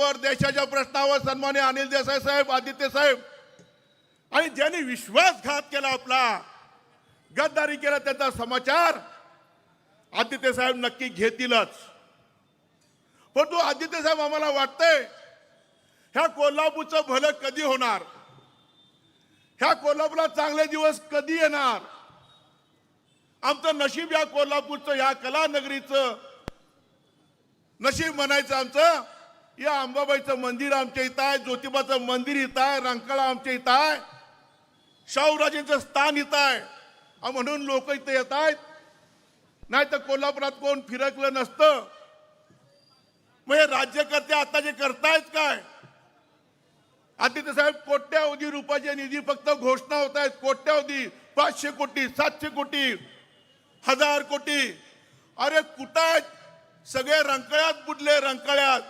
प्रश्नावर देशाच्या प्रश्नावर सन्मान्य अनिल देसाई साहेब आदित्य साहेब आणि ज्यांनी विश्वासघात केला आपला गद्दारी केला त्याचा समाचार आदित्य साहेब नक्की घेतीलच. परंतु आदित्य साहेब आम्हाला वाटतंय ह्या कोल्हापूरचं भलं कधी होणार? ह्या कोल्हापूरला चांगले दिवस कधी येणार? आमचं नशीब या कोल्हापूरचं या कलानगरीचं नशीब म्हणायचं आमचं या अंबाबाईचं मंदिर आमच्या इथं आहे ज्योतिबाचं मंदिर इथं आहे रंकाळा आमच्या इथं आहे शाहूराजेंचं स्थान इथं आहे. म्हणून लोक इथं येत आहेत. नाही तर कोल्हापुरात कोण फिरकलं नसतं. मग हे राज्यकर्ते आता जे करतायत काय? आदित्य साहेब कोट्यावधी रुपयाचे निधी फक्त घोषणा होत आहेत. कोट्यावधी पाचशे कोटी सातशे कोटी हजार कोटी. अरे कुठं आहेत? सगळे रंकाळ्यात बुडले रंकाळ्यात.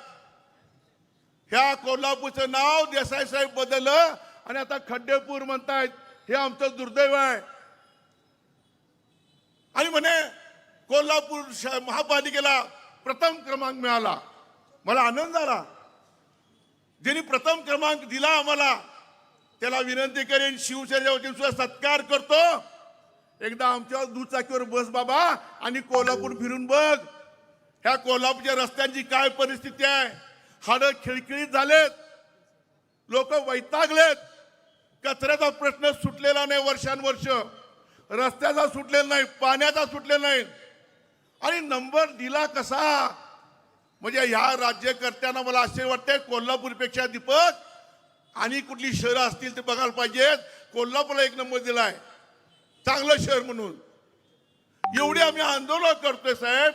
ह्या कोल्हापूरचं नाव देसाई साहेब बदललं आणि आता खड्डेपूर म्हणतायत हे आमचं दुर्दैव आहे. आणि म्हणे कोल्हापूर श- महापालिकेला प्रथम क्रमांक मिळाला. मला आनंद झाला. ज्यांनी प्रथम क्रमांक दिला आम्हाला त्याला विनंती करेन शिवसेनेच्या वतीने सुद्धा सत्कार करतो. एकदा आमच्या दुचाकीवर बस बाबा आणि कोल्हापूर फिरून बघ. ह्या कोल्हापूरच्या रस्त्यांची काय परिस्थिती आहे? हाडं खिळखिळीत झालेत. लोक वैतागलेत. कचऱ्याचा प्रश्न सुटलेला नाही वर्षानुवर्ष. रस्त्याचा सुटलेला नाही पाण्याचा सुटलेला नाही. आणि नंबर दिला कसा? म्हणजे ह्या राज्यकर्त्यांना मला आश्चर्य वाटते कोल्हापूरपेक्षा दीपक आणि कुठली शहरं असतील ते बघायला पाहिजेत. कोल्हापूरला एक नंबर दिलाय. चांगलं शहर म्हणून. एवढी आम्ही आंदोलन करतोय साहेब.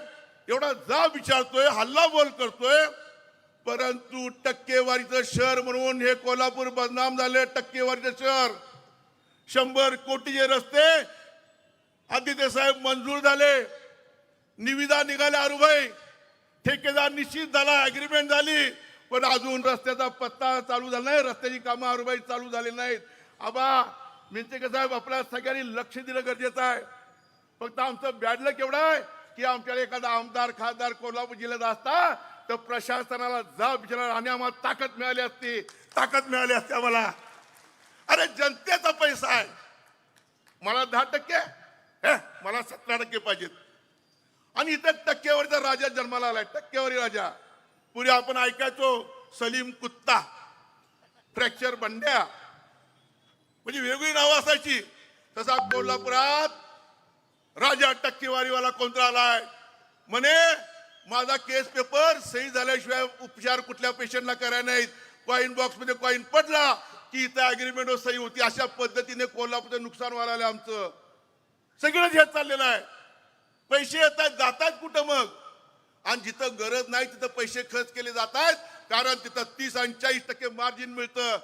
एवढा जा विचारतोय हल्ला बोल करतोय. परंतु टक्केवारीचं शहर म्हणून हे कोल्हापूर बदनाम झाले टक्केवारीचं शहर. शंभर कोटीचे रस्ते आदित्य साहेब मंजूर झाले. निविदा निघाल्या अरुभाई ठेकेदार निश्चित झाला अग्रीमेंट झाली. पण अजून रस्त्याचा पत्ता चालू झाला नाही रस्त्याची कामं अरुबाई चालू झाली नाहीत. आबा मिंचेकर साहेब आपल्या सगळ्यांनी लक्ष दिलं गरजेचं आहे. फक्त आमचं बॅडलं केवढं आहे की आमच्याकडे एखादा आमदार खासदार कोल्हापूर जिल्ह्यात असता तर प्रशासनाला जा घेणार आणि आम्हाला ताकद मिळाली असती. ताकद मिळाली असते आम्हाला. अरे जनतेचा पैसा आहे. मला दहा टक्के. मला सतरा टक्के पाहिजेत. आणि इथं टक्केवारीचा राजा जन्माला आलाय टक्केवारी राजा. पुढे आपण ऐकायचो सलीम कुत्ता. फ्रॅक्चर बंड्या. म्हणजे वेगळी नावं असायची. तसा कोल्हापुरात राजा टक्केवारीवाला कोणता आलाय? म्हणे माझा केस पेपर सही झाल्याशिवाय उपचार कुठल्या पेशंटला करायला नाहीत. कॉईन बॉक्समध्ये कॉईन पडला की इथं अग्रीमेंटवर सही होती. अशा पद्धतीने कोल्हापूरचं नुकसान व्हायला आलं आमचं. सगळंच हे चाललेलं आहे. पैसे येतात जातात कुठं मग? आणि जिथं गरज नाही तिथं पैसे खर्च केले जात आहेत कारण तिथं तीस आणि चाळीस टक्के मार्जिन मिळतं.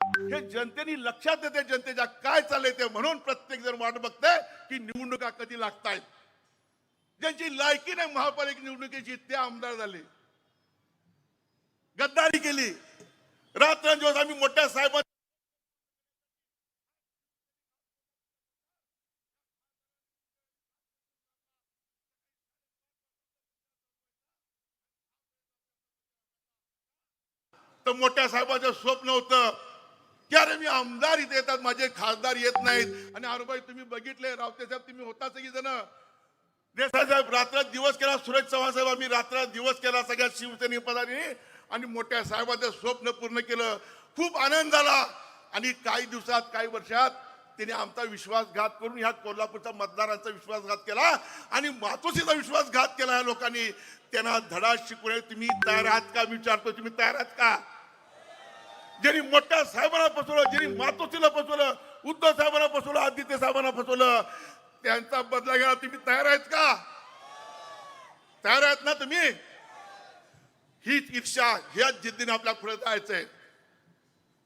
हे जनतेने लक्षात येते जनतेच्या काय चाललंय ते म्हणून प्रत्येक जण वाट बघतंय की निवडणुका कधी लागतायत. ज्यांची लायकी नाही महापालिका निवडणुकीची ते आमदार झाले. गद्दारी केली. रात्रंदिवस आम्ही मोठ्या साहेबां तर मोठ्या साहेबाचं स्वप्न होतं की अरे मी आमदार इथे येतात माझे खासदार येत नाहीत. आणि अरुबाई तुम्ही बघितले रावते साहेब तुम्ही होता सगळी जण देसाई साहेब रात्र दिवस केला सुरेश चव्हाण साहेब आम्ही रात्र दिवस केला सगळ्या शिवसेने पदारी आणि मोठ्या साहेबांचं स्वप्न पूर्ण केलं. खूप आनंद झाला. आणि काही दिवसात काही वर्षात त्याने आमचा विश्वासघात करून ह्या कोल्हापूरच्या मतदारांचा विश्वासघात केला. आणि मातोश्रीचा विश्वासघात केला ह्या लोकांनी. त्यांना धडा शिकवणे तुम्ही तयार आहात का? विचारतो तुम्ही तयार आहात का? ज्यांनी मोठ्या साहेबांना फसवलं ज्यांनी मातोश्रीला फसवलं उद्धव साहेबांना फसवलं आदित्य साहेबांना फसवलं त्यांचा बदला घ्यायला तुम्ही तयार आहेत का? तयार आहेत ना तुम्ही? हीच ईर्षा ह्याच जिद्दीने आपल्या पुढे जायचंय.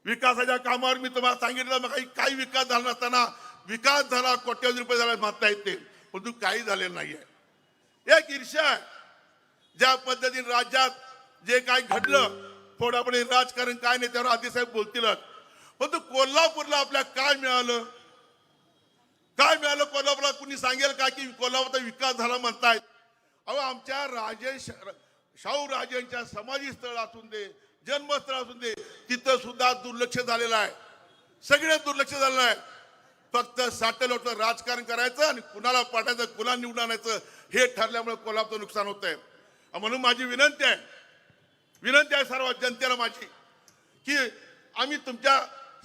विकासाच्या कामावर मी तुम्हाला सांगितलं मग काही विकास झाला नसताना विकास झाला कोट्यवधी रुपये झाला म्हणता येते परंतु काही झालेलं नाहीये. एक ईर्षा आहे. ज्या पद्धतीने राज्यात जे काय घडलं थोडापणे राजकारण काय नाही त्यावर आदिसाहेब बोलतीलच. परंतु कोल्हापूरला आपल्या काय मिळालं? काय मिळालं कोल्हापूरला कुणी सांगेल का की कोल्हापूरचा विकास झाला म्हणतायत? अहो आमच्या राजे शाहू राजेंच्या समाधी स्थळ असून दे जन्मस्थळ असून दे तिथं सुद्धा दुर्लक्ष झालेलं आहे. सगळे दुर्लक्ष झालेलं आहे. फक्त साटेलोटं राजकारण करायचं आणि कुणाला पाठायचं कुणाला निवडून आणायचं हे ठरल्यामुळे कोल्हापूरचं नुकसान होत आहे म्हणून माझी विनंती आहे विनंती आहे सर्व जनतेला माझी की आम्ही तुमच्या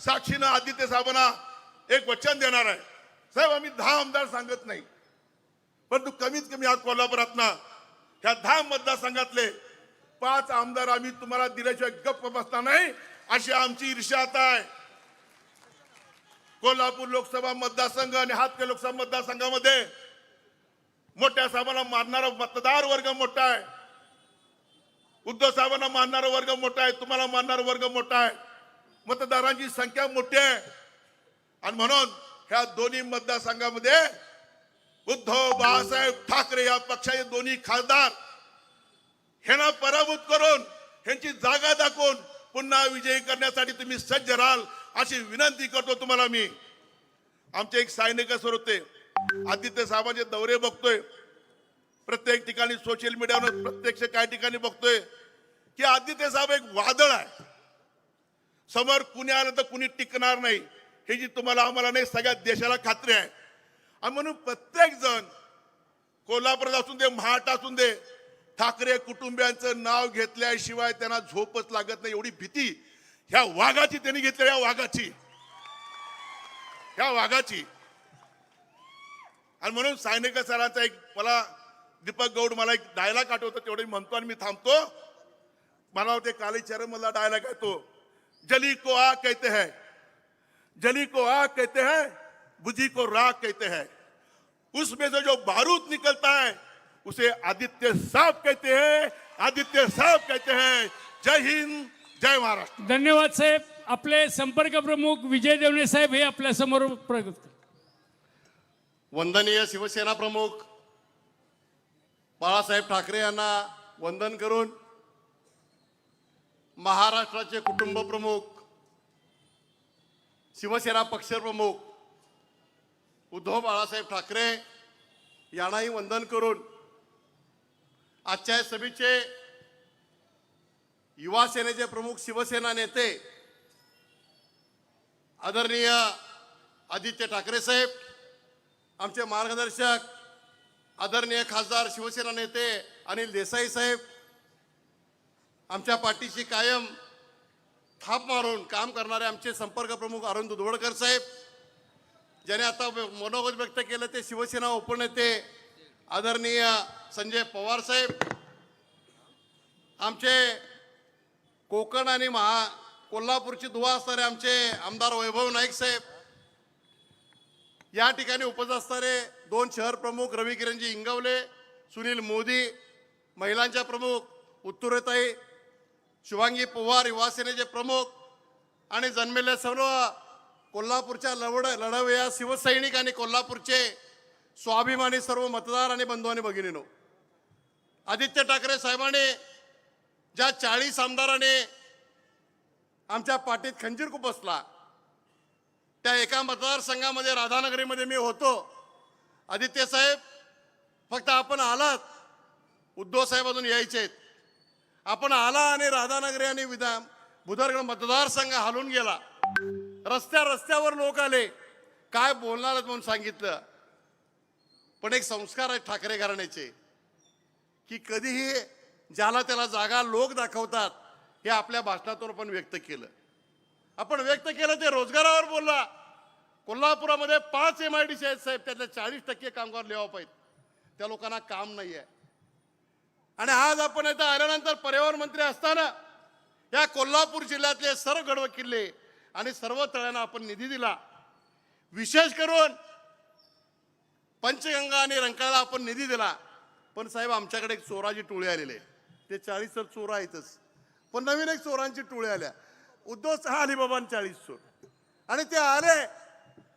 साक्षीनं आदित्य साहेबांना एक वचन देणार आहे. साहेब आम्ही दहा आमदार सांगत नाही. परंतु कमीत कमी आज कोल्हापुरात ना ह्या दहा मतदारसंघातले पाच आमदार आम्ही तुम्हाला दिल्याशिवाय गप्प बसणार नाही अशी आमची ईर्ष्या आता आहे. कोल्हापूर लोकसभा मतदारसंघ आणि हातके लोकसभा मतदारसंघामध्ये मोठ्या साहेबांना मारणारा मतदार वर्ग मोठा आहे. उद्धव साहेबांना मानणारा वर्ग मोठा आहे तुम्हाला मानणारा वर्ग मोठा आहे. मतदारांची संख्या मोठी आहे. आणि म्हणून ह्या दोन्ही मतदारसंघामध्ये उद्धव बाळासाहेब ठाकरे या पक्षाचे दोन्ही खासदार ह्यांना पराभूत करून ह्यांची जागा दाखवून पुन्हा विजयी करण्यासाठी तुम्ही सज्ज राहाल अशी विनंती करतो तुम्हाला मी. आमचे एक सैनिक सर होते. आदित्य साहेबांचे दौरे बघतोय. प्रत्येक ठिकाणी सोशल मीडियावर प्रत्यक्ष काही ठिकाणी बघतोय की आदित्य साहेब एक वादळ आहे. समोर कुणी आलं तर कुणी टिकणार नाही. हे जी तुम्हाला आम्हाला नाही सगळ्या देशाला खात्री आहे. आणि म्हणून प्रत्येक जण कोल्हापुरात असून दे महाट असून दे ठाकरे कुटुंबियांचं नाव घेतल्याशिवाय त्यांना झोपच लागत नाही. एवढी भीती. ह्या वाघाची त्यांनी घेतली या वाघाची. ह्या वाघाची. आणि म्हणून सायनिक सरांचा एक मला दीपक गौड मला एक डायलॉग आठवतो तेवढे म्हणतो आणि मी थांबतो. मला वाटते कालीचरण मला डायलॉग येतो जली को आ कहते हैं. जली को आग कहते हैं बुझी को राग कहते हैं। उसमें से जो बारूद निकलता है उसे आदित्य साहब कहते हैं आदित्य साहब कहते हैं जय हिंद जय महाराष्ट्र। धन्यवाद साहेब। आपले संपर्क प्रमुख विजय देवणे साहेब हे आपल्या समोर प्रगत वंदनीय शिवसेना प्रमुख बाळासाहेब ठाकरे यांना वंदन करून महाराष्ट्राचे कुटुंब प्रमुख शिवसेना पक्षप्रमुख उद्धव बाळासाहेब ठाकरे यांनाही वंदन करून आजच्या या सभेचे युवा सेनेचे प्रमुख शिवसेना नेते आदरणीय आदित्य ठाकरे साहेब आमचे मार्गदर्शक आदरणीय खासदार शिवसेना नेते अनिल देसाई साहेब आमच्या पाठीशी कायम थाप मारून काम करणारे आमचे संपर्क प्रमुख अरुण दुधवडकर साहेब ज्याने आता मनोगत व्यक्त केलं ते शिवसेना उपनेते आदरणीय संजय पवार साहेब आमचे कोकण आणि महा कोल्हापूरची दुवा असणारे आमचे आमदार वैभव नाईक साहेब या ठिकाणी उपस्थित असणारे दोन शहर प्रमुख रवी किरणजी इंगवले सुनील मोदी महिलांच्या प्रमुख उत्तुरेताई शुभांगी पवार युवासेनेचे प्रमुख आणि जन्मेले सर्व कोल्हापूरच्या लवड लढवया शिवसैनिक आणि कोल्हापूरचे स्वाभिमानी सर्व मतदार आणि बंधू आणि भगिनीनो आदित्य ठाकरे साहेबांनी ज्या चाळीस आमदाराने आमच्या पाठीत खंजीर बसला त्या एका मतदारसंघामध्ये राधानगरीमध्ये मी होतो. आदित्य साहेब फक्त आपण आलात उद्धव साहेब अजून यायचे आहेत आपण आला आणि राधानगरी आणि विधान बुधरगड मतदारसंघ हलून गेला. रस्त्या रस्त्यावर लोक आले. काय बोलणार आहेत म्हणून सांगितलं. पण एक संस्कार आहेत ठाकरे घराण्याचे. की कधीही ज्याला त्याला जागा लोक दाखवतात हे आपल्या भाषणातून आपण व्यक्त केलं. आपण व्यक्त केलं ते रोजगारावर बोलला. कोल्हापुरामध्ये पाच एम आय डी सी आहेत साहेब त्यातले चाळीस टक्के कामगार लिहावा पाहिजे त्या लोकांना काम नाही आहे आणि आज आपण इथं आल्यानंतर पर्यावरण मंत्री असताना या कोल्हापूर जिल्ह्यातले सर्व गडव किल्ले आणि सर्व तळ्यांना आपण निधी दिला. विशेष करून पंचगंगा आणि रंकाळाला आपण निधी दिला. पण साहेब आमच्याकडे एक चोराची टोळी आलेली आहे. ते चाळीस तर चोर आहेतच पण नवीन एक चोरांची टोळी आल्या. उद्धव सहा अलिबाबान चाळीस चोर. आणि ते आले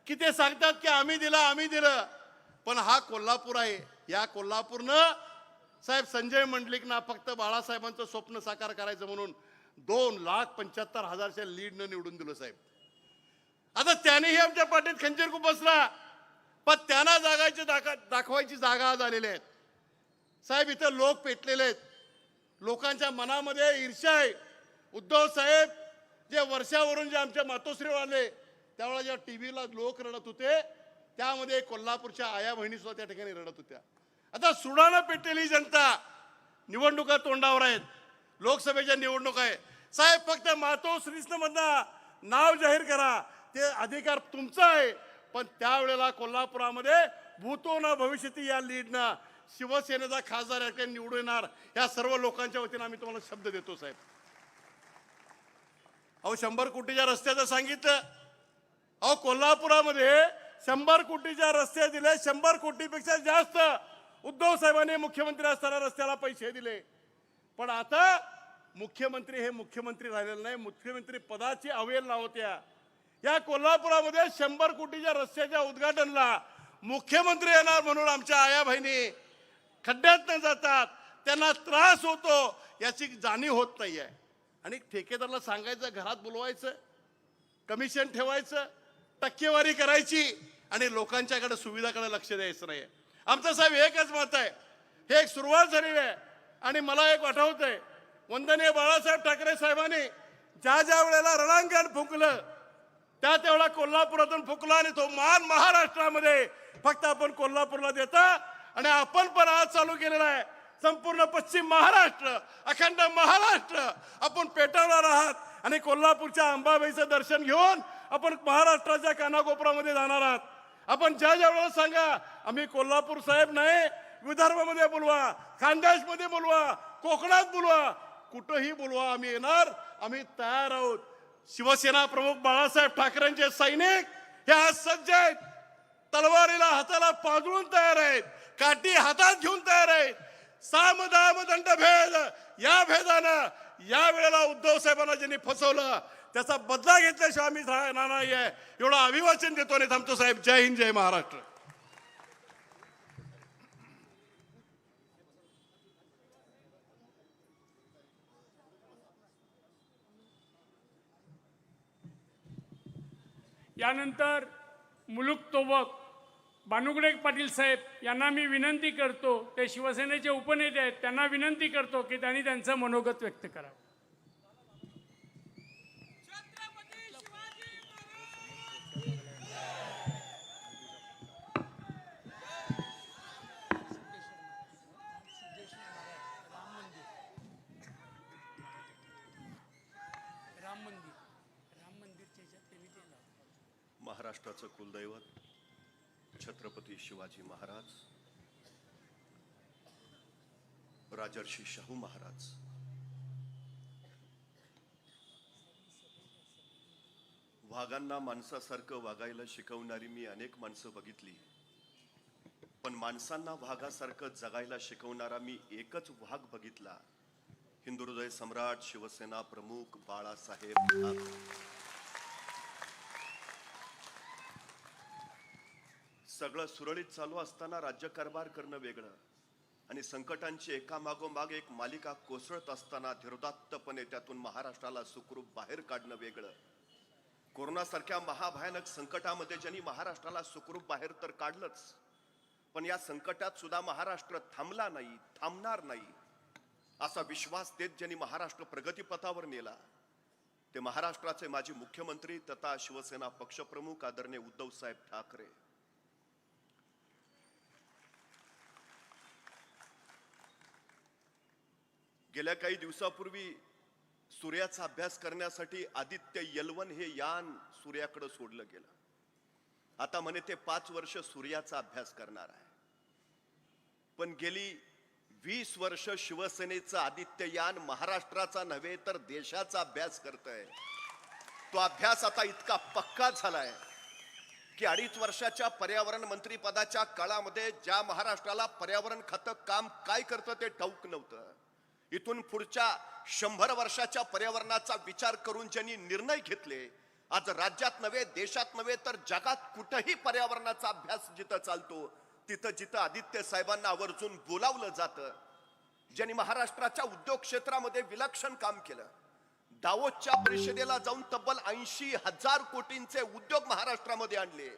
की ते सांगतात की आम्ही दिलं आम्ही दिलं. पण हा कोल्हापूर आहे. या कोल्हापूरनं साहेब संजय मंडलिकना फक्त बाळासाहेबांचं स्वप्न साकार करायचं म्हणून दोन लाख पंच्याहत्तर हजारच्या लीडनं निवडून दिलं साहेब. आता त्यानेही आमच्या पाठीत खंजीर खूप बसला पण त्यांना जागायची दाखा दाखवायची जागा आज आलेल्या आहेत साहेब इथं लोक पेटलेले आहेत. लोकांच्या मनामध्ये ईर्ष्या आहे. उद्धव साहेब जे वर्षावरून जे आमच्या मातोश्रीवर आले त्यावेळेला ज्या टी व्हीला लोक रडत होते त्यामध्ये कोल्हापूरच्या आया बहिणी सुद्धा त्या ठिकाणी रडत होत्या. आता सुडानं पेटलेली जनता निवडणुका तोंडावर आहेत. लोकसभेच्या निवडणुका आहे साहेब फक्त मातोश्रीचं मधनं नाव जाहीर करा. ते अधिकार तुमचा आहे. पण त्यावेळेला कोल्हापुरामध्ये भूतो ना भविष्यती या लीडनं शिवसेनेचा खासदार या निवडून येणार या सर्व लोकांच्या वतीनं आम्ही तुम्हाला शब्द देतो साहेब. अहो शंभर कोटीच्या रस्त्याचं सांगितलं. अहो कोल्हापुरामध्ये शंभर कोटीच्या रस्ते दिले शंभर कोटीपेक्षा जास्त उद्धव साहेबांनी मुख्यमंत्री असताना रस्त्याला पैसे दिले. पण आता मुख्यमंत्री हे मुख्यमंत्री राहिलेले नाही मुख्यमंत्री पदाची अवेलना होत्या. या कोल्हापुरामध्ये शंभर कोटीच्या रस्त्याच्या उद्घाटनला मुख्यमंत्री येणार म्हणून आमच्या आया बहिणी खड्ड्यात न जातात त्यांना त्रास होतो याची जाणीव होत नाही आहे आणि ठेकेदाराला सांगायचं घरात बोलवायचं कमिशन ठेवायचं टक्केवारी करायची आणि लोकांच्याकडे सुविधाकडे लक्ष द्यायचं नाही आमचं साहेब एकच मत आहे. हे एक सुरुवात झालेली आहे. आणि मला एक आठवत आहे वंदनीय बाळासाहेब ठाकरे साहेबांनी ज्या ज्या वेळेला रणांगण फुंकलं त्या तेवढा कोल्हापुरातून फुकला आणि तो मान महाराष्ट्रामध्ये फक्त आपण कोल्हापूरला देता. आणि आपण पण आज चालू केलेला आहे. संपूर्ण पश्चिम महाराष्ट्र अखंड महाराष्ट्र आपण पेटवणार आहात. आणि कोल्हापूरच्या अंबाबाईचं दर्शन घेऊन आपण महाराष्ट्राच्या कानाकोपरामध्ये जाणार आहात. आपण ज्या ज्या वेळेला सांगा आम्ही कोल्हापूर साहेब नाही विदर्भामध्ये बोलवा खानदेशमध्ये बोलवा कोकणात बोलवा कुठंही बोलवा आम्ही येणार आम्ही तयार आहोत. शिवसेना प्रमुख बाळासाहेब ठाकरेंचे सैनिक हे आज सज्ज आहेत. तलवारीला हाताला पाजळून तयार आहेत. काठी हातात घेऊन तयार आहेत. साम दाम दंड भेद या भेदानं या वेळेला उद्धव साहेबांना ज्यांनी फसवलं त्याचा बदला घेतल्याशिवाय आम्ही राहणार नाही आहे एवढं अभिवाचन देतो आणि थांबतो साहेब. जय हिंद जय महाराष्ट्र. यानंतर मुलुक तोबक बानुगडे पाटील साहेब यांना मी विनंती करतो ते शिवसेनेचे उपनेते आहेत त्यांना विनंती करतो की त्यांनी त्यांचं मनोगत व्यक्त करावं राम मंदिर राम मंदिरच्या ह्याच्यात त्यांनी ते लावलं. महाराष्ट्राचं कुलदैवत छत्रपती शिवाजी महाराज राजर्षी शाहू महाराज. वाघांना माणसासारखं वागायला शिकवणारी मी अनेक माणसं बघितली. पण माणसांना वाघासारखं जगायला शिकवणारा मी एकच वाघ बघितला. हिंदुहृदय सम्राट शिवसेना प्रमुख बाळासाहेब सगळं सुरळीत चालू असताना राज्यकारभार करणं वेगळं. आणि संकटांची एकामागोमाग एक मालिका कोसळत असताना धीरोदात्तपणे त्यातून महाराष्ट्राला सुखरूप बाहेर काढणं वेगळं. कोरोनासारख्या महाभयानक संकटामध्ये ज्यांनी महाराष्ट्राला सुखरूप बाहेर तर काढलंच पण या संकटात सुद्धा महाराष्ट्र थांबला नाही थांबणार नाही असा विश्वास देत ज्यांनी महाराष्ट्र प्रगतीपथावर नेला ते महाराष्ट्राचे माजी मुख्यमंत्री तथा शिवसेना पक्षप्रमुख आदरणीय उद्धव साहेब ठाकरे. गेल्या काही दिवसापूर्वी सूर्याचा अभ्यास करण्यासाठी आदित्य यलवन हे यान सूर्याकडे सोडलं गेलं. आता म्हणे ते पाच वर्ष सूर्याचा अभ्यास करणार आहे. पण गेली वीस वर्ष शिवसेनेचं आदित्य यान महाराष्ट्राचा नव्हे तर देशाचा अभ्यास करतंय. तो अभ्यास आता इतका पक्का झालाय की अडीच वर्षाच्या पर्यावरण मंत्री पदाच्या काळामध्ये ज्या महाराष्ट्राला पर्यावरण खातं काम काय करतं ते ठाऊक नव्हतं. इथून पुढच्या शंभर वर्षाच्या पर्यावरणाचा विचार करून ज्यांनी निर्णय घेतले आज राज्यात नव्हे देशात नव्हे तर जगात कुठंही पर्यावरणाचा अभ्यास जिथं चालतो तिथं जिथं आदित्य साहेबांना आवर्जून बोलावलं जातं ज्यांनी महाराष्ट्राच्या उद्योग क्षेत्रामध्ये विलक्षण काम केलं. दावोसच्या परिषदेला जाऊन तब्बल ऐंशी हजार कोटींचे उद्योग महाराष्ट्रामध्ये आणले.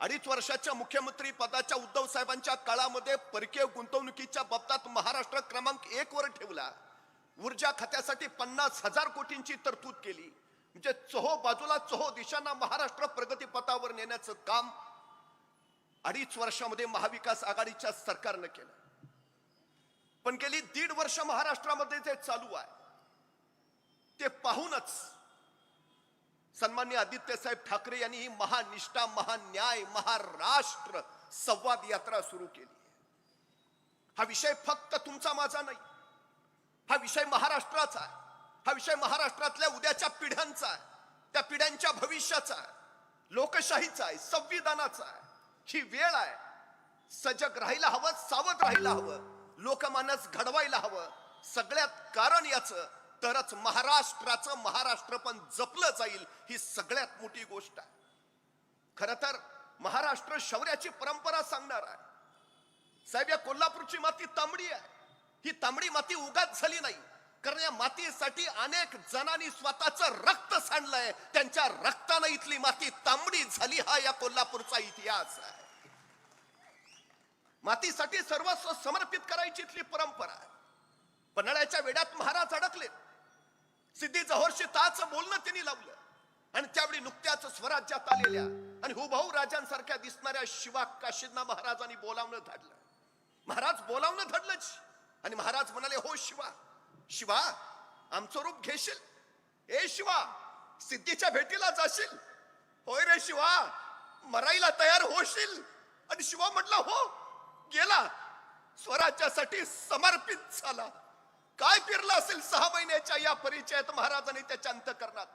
अडीच वर्षाच्या मुख्यमंत्री पदाच्या उद्धव साहेबांच्या काळामध्ये परकीय गुंतवणुकीच्या बाबतीत महाराष्ट्र क्रमांक एक वर ठेवला. ऊर्जा खात्यासाठी पन्नास हजार कोटींची तरतूद केली. म्हणजे चहो बाजूला चहो दिशांना महाराष्ट्र प्रगतीपथावर नेण्याचं काम अडीच वर्षामध्ये महाविकास आघाडीच्या सरकारनं केलं. पण गेली दीड वर्ष महाराष्ट्रामध्ये जे चालू आहे ते पाहूनच सन्मान्य आदित्य साहेब ठाकरे यांनी ही महानिष्ठा महान्याय महाराष्ट्र संवाद यात्रा सुरू केली हा विषय फक्त तुमचा माझा नाही. हा विषय महाराष्ट्राचा आहे. हा विषय महाराष्ट्रातल्या उद्याच्या पिढ्यांचा आहे. त्या पिढ्यांच्या भविष्याचा आहे. लोकशाहीचा आहे संविधानाचा आहे. ही वेळ आहे. सजग राहायला हवं सावध राहायला हवं. लोकमानस घडवायला हवं. सगळ्यात कारण याचं तरच महाराष्ट्राचं महाराष्ट्र पण जपलं जाईल ही सगळ्यात मोठी गोष्ट आहे. खर तर महाराष्ट्र शौर्याची परंपरा सांगणार आहे. साहेब या कोल्हापूरची माती तांबडी आहे. ही तांबडी माती उगाच झाली नाही. कारण या मातीसाठी अनेक जणांनी स्वतःचं रक्त सांडलंय. त्यांच्या रक्तानं इथली माती तांबडी झाली हा या कोल्हापूरचा इतिहास आहे. मातीसाठी सर्वस्व समर्पित करायची इथली परंपरा आहे. पन्हाळ्याच्या वेड्यात महाराज अडकले. सिद्धी जहोरशी ताच बोलणं त्यांनी लावलं. आणि त्यावेळी नुकत्याच स्वराज्यात आलेल्या आणि हुभाऊ राजांसारख्या दिसणाऱ्या शिवा काशींना महाराजांनी बोलावणं धाडलं महाराज बोलावणं धाडलंच आणि महाराज म्हणाले हो शिवा शिवा आमचं रूप घेशील. ए शिवा सिद्धीच्या भेटीला जाशील. होय रे शिवा मरायला तयार होशील. आणि शिवा म्हटला हो गेला. स्वराज्यासाठी समर्पित झाला. काय पिरलं असेल सहा महिन्याच्या या परिचयात महाराजांनी त्याच्या अंतकरणात?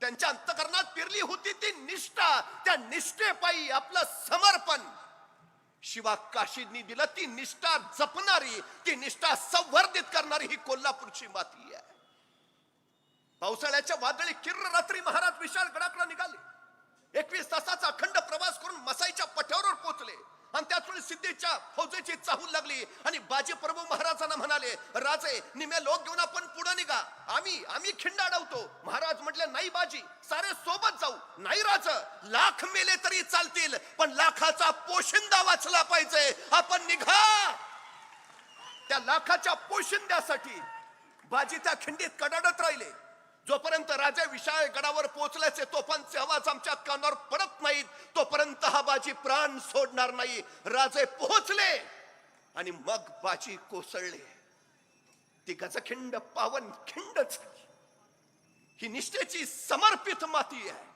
त्यांच्या अंतकरणात पिरली होती ती निष्ठा त्या निष्ठेपायी आपलं समर्पण. शिवा काशींनी दिलं ती निष्ठा जपणारी ती निष्ठा संवर्धित करणारी ही कोल्हापूरची माती आहे. पावसाळ्याच्या वादळी किर्र रात्री महाराज विशाल गडाकडे निघाले. एकवीस तासाचा अखंड प्रवास करून मसाईच्या पठ्यावर पोहोचले. आणि त्याच वेळी सिद्धीच्या फौजेची चाहूल लागली. आणि बाजी प्रभू महाराजांना म्हणाले राजे निमे लोक घेऊन आपण पुढे निघा. आम्ही आम्ही खिंड अडवतो. महाराज म्हटले नाही बाजी सारे सोबत जाऊ. नाही राज लाख मेले तरी चालतील पण लाखाचा पोशिंदा वाचला पाहिजे. आपण निघा. त्या लाखाच्या पोशिंद्यासाठी बाजी त्या खिंडीत कडाडत राहिले. जोपर्यंत राजा विशाळगडावर पोहोचल्याचे तोफांचे आवाज आमच्या कानावर पडत नाहीत तोपर्यंत हा बाजी प्राण सोडणार नाही. राजे पोहोचले आणि मग बाजी कोसळले. ती गजखिंड पावन खिंड झाली ही निष्ठेची समर्पित माती आहे.